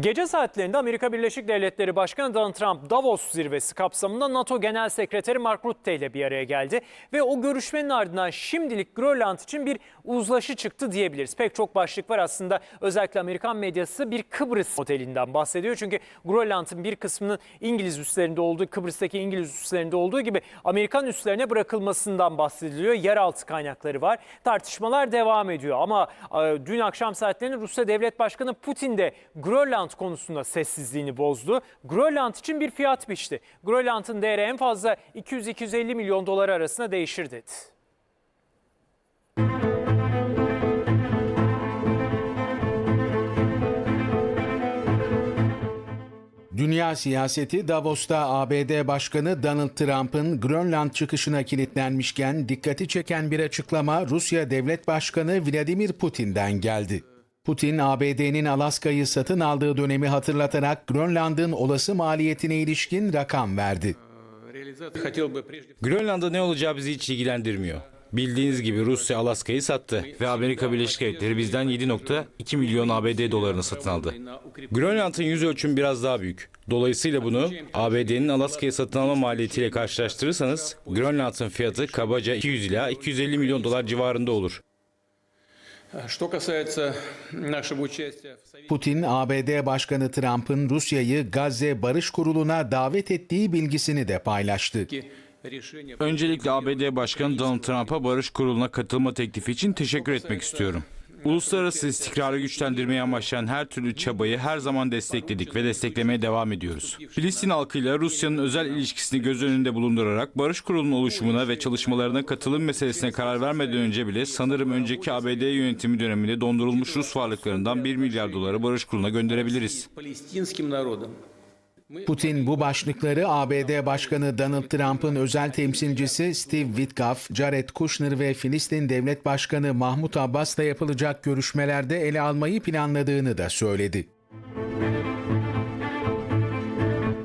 Gece saatlerinde Amerika Birleşik Devletleri Başkanı Donald Trump Davos zirvesi kapsamında NATO Genel Sekreteri Mark Rutte ile bir araya geldi. Ve o görüşmenin ardından şimdilik Grönland için bir uzlaşı çıktı diyebiliriz. Pek çok başlık var aslında özellikle Amerikan medyası bir Kıbrıs otelinden bahsediyor. Çünkü Grönland'ın bir kısmının İngiliz üslerinde olduğu, Kıbrıs'taki İngiliz üslerinde olduğu gibi Amerikan üslerine bırakılmasından bahsediliyor. Yeraltı kaynakları var. Tartışmalar devam ediyor ama e, dün akşam saatlerinde Rusya Devlet Başkanı Putin de Grönland konusunda sessizliğini bozdu. Grönland için bir fiyat biçti. Grönland'ın değeri en fazla 200-250 milyon dolar arasında değişir dedi. Dünya siyaseti Davos'ta ABD Başkanı Donald Trump'ın Grönland çıkışına kilitlenmişken dikkati çeken bir açıklama Rusya Devlet Başkanı Vladimir Putin'den geldi. Putin, ABD'nin Alaska'yı satın aldığı dönemi hatırlatarak Grönland'ın olası maliyetine ilişkin rakam verdi. Grönland'da ne olacağı bizi hiç ilgilendirmiyor. Bildiğiniz gibi Rusya Alaska'yı sattı ve Amerika Birleşik Devletleri bizden 7.2 milyon ABD dolarını satın aldı. Grönland'ın yüz ölçümü biraz daha büyük. Dolayısıyla bunu ABD'nin Alaska'ya satın alma maliyetiyle karşılaştırırsanız Grönland'ın fiyatı kabaca 200 ila 250 milyon dolar civarında olur. Putin, ABD Başkanı Trump'ın Rusya'yı Gazze Barış Kurulu'na davet ettiği bilgisini de paylaştı. Öncelikle ABD Başkanı Donald Trump'a Barış Kurulu'na katılma teklifi için teşekkür etmek istiyorum. Uluslararası istikrarı güçlendirmeyi amaçlayan her türlü çabayı her zaman destekledik ve desteklemeye devam ediyoruz. Filistin halkıyla Rusya'nın özel ilişkisini göz önünde bulundurarak Barış Kurulu'nun oluşumuna ve çalışmalarına katılım meselesine karar vermeden önce bile sanırım önceki ABD yönetimi döneminde dondurulmuş Rus varlıklarından 1 milyar doları Barış Kurulu'na gönderebiliriz. Putin bu başlıkları ABD Başkanı Donald Trump'ın özel temsilcisi Steve Witkoff, Jared Kushner ve Filistin Devlet Başkanı Mahmut Abbas'la yapılacak görüşmelerde ele almayı planladığını da söyledi.